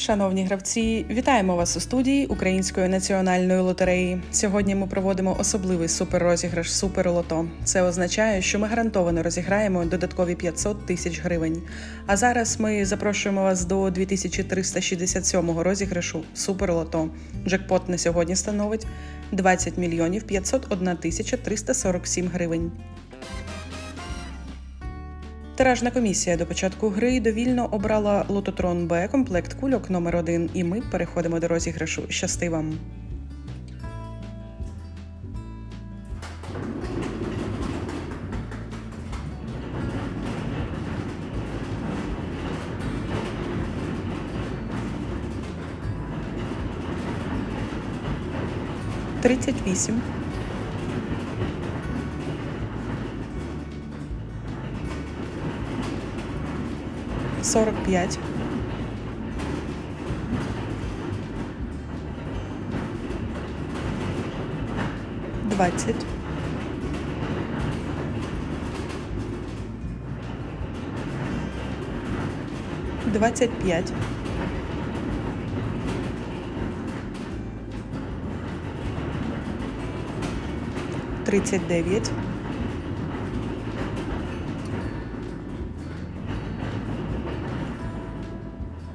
Шановні гравці, вітаємо вас у студії Української національної лотереї. Сьогодні ми проводимо особливий суперрозіграш Суперлото. Це означає, що ми гарантовано розіграємо додаткові 500 тисяч гривень. А зараз ми запрошуємо вас до 2367 розіграшу Суперлото. Джекпот на сьогодні становить 20 мільйонів 501 тисяча 347 гривень. Тиражна комісія до початку гри довільно обрала лототрон Б комплект кульок номер 1 і ми переходимо до розіграшу. Щасти вам! Тридцять вісім. Сорок п'ять. Двадцять. Двадцять п'ять. Тридцять дев'ять.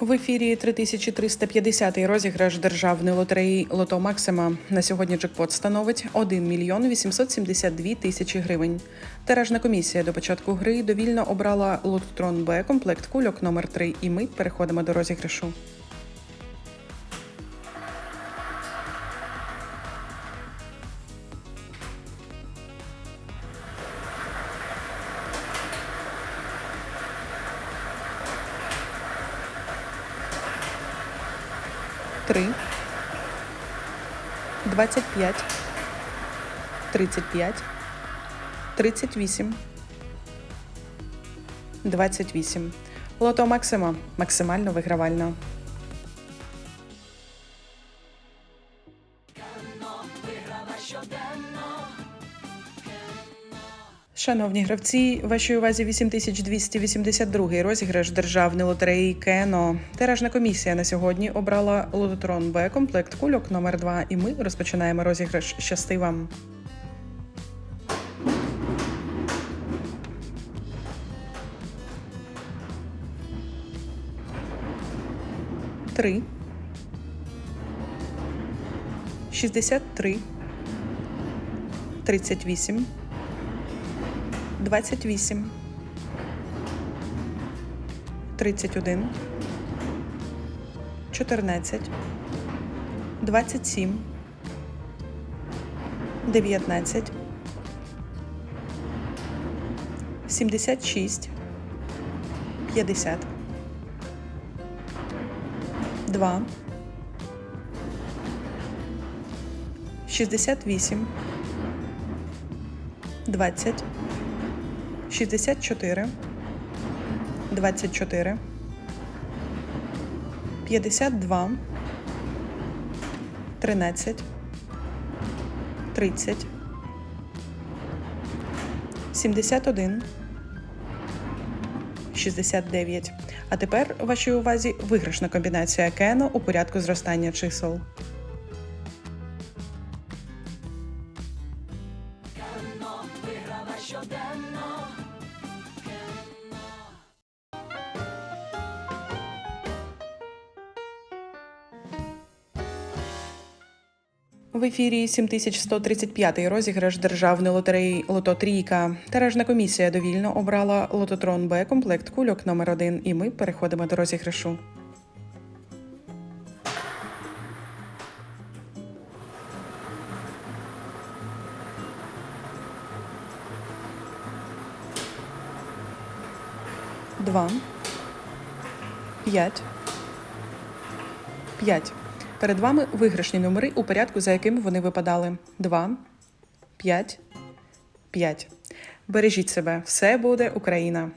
В ефірі 3350 розіграш державної лотереї Лото Максима. На сьогодні джекпот становить 1 мільйон 872 тисячі гривень. Тиражна комісія до початку гри довільно обрала лототрон Б комплект кульок номер 3 і ми переходимо до розіграшу. Три. Двадцять п'ять. Тридцять п'ять. Тридцять вісім. Двадцять вісім. Лото Максима. Максимально вигравально. Шановні гравці, вашій увазі 8282 розіграш державної лотереї Кено. Тиражна комісія на сьогодні обрала лототрон Б комплект кульок номер 2 і ми розпочинаємо розіграш. Щасти вам! Три. Шістдесят три. Тридцять вісім. 28, 31, 14, 27, 19, 76, 50, 2, 68, 20, 64, 24, 52, 13, 30, 71, 69. А тепер вашій увазі виграшна комбінація Кено у порядку зростання чисел. В ефірі 7135 розіграш державної лотереї Лото Трійка. Тиражна комісія довільно обрала лототрон Б комплект кульок номер 1 і ми переходимо до розіграшу. Два. П'ять. П'ять. Перед вами виграшні номери у порядку, за яким вони випадали: 2, 5, 5. Бережіть себе, все буде Україна!